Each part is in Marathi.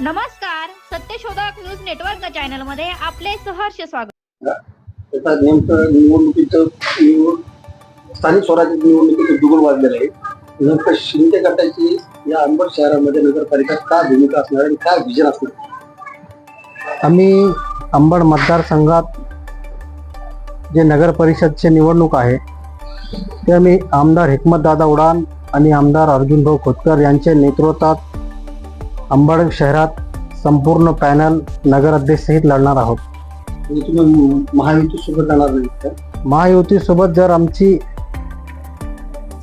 नमस्कार सत्यशोधक न्यूज नेटवर्क चॅनलमध्ये आपले सहर्ष स्वागत. त्याचा नेमकं निवडणुकीचं निवड स्थानिक स्वराज्य निवडणुकीचं दुगुल वाजलेलं आहे. नेमकं शिंदे गटाची या अंबड शहरामध्ये नगरपालिका काय भूमिका असणार आणि काय विजन असणार? आम्ही अंबड मतदारसंघात जे नगर परिषदचे निवडणूक आहे ते आम्ही आमदार हिकमतदादा उडान आणि आमदार अर्जुनभाऊ खोतकर यांच्या नेतृत्वात अंबड शहरात संपूर्ण पॅनल नगर अध्यक्षसहित लढणार आहोत. म्हणजे तुम्ही महायुती सोबत जाणार नाही का? महायुतीसोबत जर आमची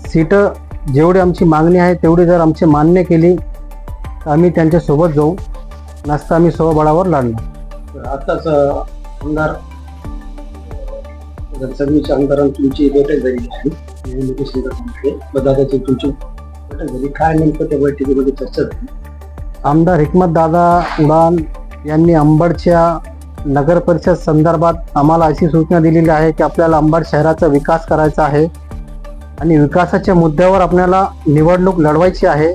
सीटं जेवढी आमची मागणी आहे तेवढी जर आमची मान्य केली तर आम्ही त्यांच्यासोबत जाऊ. नसता आम्ही स्वबळावर लढणार. तर आताच अं, आमदार सगळीच्या आमदारांची तुमची बैठक झाली आहे. तुमची बैठक झाली. काय नेमकं त्या बैठकीमध्ये चर्चा झाली? आमदार हिकमत दादा उडान यांनी अंबडच्या नगर परिषद संदर्भात आम्हाला अशी सूचना दिलेली आहे की आपल्याला अंबड शहराचा विकास करायचा आहे आणि विकासाच्या मुद्द्यावर आपल्याला निवडणूक लढवायची आहे.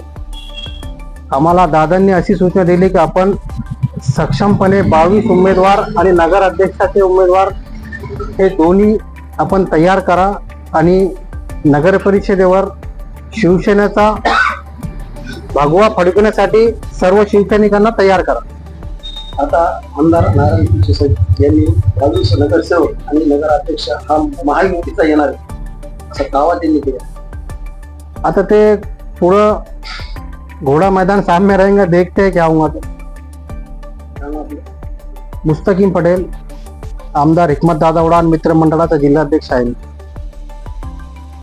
आम्हाला दादांनी अशी सूचना दिली की आपण सक्षमपणे बावीस उमेदवार आणि नगर अध्यक्षाचे उमेदवार हे दोन्ही आपण तयार करा आणि नगर परिषदेवर शिवसेनेचा भगवा फडकण्यासाठी सर्व शिवसैनिकांना तयार करा. आता आमदार नारायण पिचे यांनी बावीस नगरसेवक आणि नगराध्यक्ष हा महायुतीचा येणार आहे. असा दावा त्यांनी केला. आता ते पुढं घोडा मैदान सामने रहेंगे देखते हैं क्या होगा मुस्तकीम पटेल आमदार हिकमत दादा उडान मित्र मंडळाचा जिल्हाध्यक्ष आहे